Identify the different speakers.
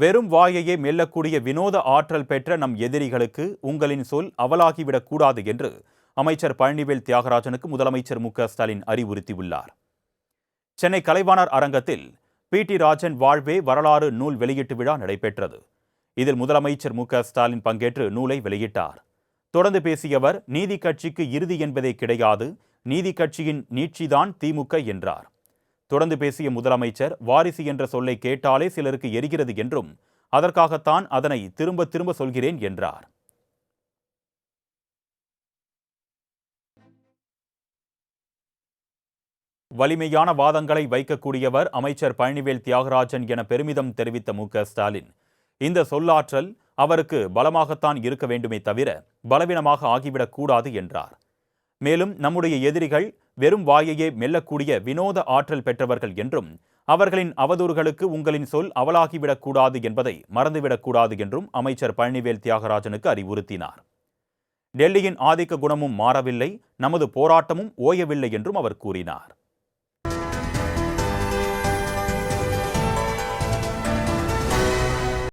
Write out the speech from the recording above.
Speaker 1: வெறும் வாயையே மெல்லக்கூடிய வினோத ஆற்றல் பெற்ற நம் எதிரிகளுக்கு உங்களின் சொல் அவலாகிவிடக்கூடாது என்று அமைச்சர் பழனிவேல் தியாகராஜனுக்கு முதலமைச்சர் மு ஸ்டாலின் அறிவுறுத்தியுள்ளார். சென்னை கலைவாணர் அரங்கத்தில் பி டி ராஜன் வாழ்வே வரலாறு நூல் வெளியீட்டு விழா நடைபெற்றது. இதில் முதலமைச்சர் மு ஸ்டாலின் பங்கேற்று நூலை வெளியிட்டார். தொடர்ந்து பேசியவர் நீதி கட்சிக்கு இறுதி என்பதே கிடையாது. நீதி கட்சியின் நீட்சிதான் திமுக என்றார். தொடர்ந்து பேசிய முதலமைச்சர் வாரிசு என்ற சொல்லை கேட்டாலே சிலருக்கு எரிகிறது என்றும் அதற்காகத்தான் அதனை திரும்ப திரும்ப சொல்கிறேன் என்றார். வலிமையான வாதங்களை வைக்கக்கூடியவர் அமைச்சர் பழனிவேல் தியாகராஜன் என பெருமிதம் தெரிவித்த மு. ஸ்டாலின். இந்த சொல்லாற்றல் அவருக்கு பலமாகத்தான் இருக்க வேண்டுமே தவிர பலவீனமாக ஆகிவிடக்கூடாது என்றார். மேலும் நம்முடைய எதிரிகள் வெறும் வாயையே மெல்லக்கூடிய வினோத ஆற்றல் பெற்றவர்கள் என்றும் அவர்களின் அவதூறுகளுக்கு உங்களின் சொல் அவலாகிவிடக்கூடாது என்பதை மறந்துவிடக்கூடாது என்றும் அமைச்சர் பழனிவேல் தியாகராஜனுக்கு அறிவுறுத்தினார். டெல்லியின் ஆதிக்க குணமும் மாறவில்லை நமது போராட்டமும் ஓயவில்லை என்றும் அவர் கூறினார்.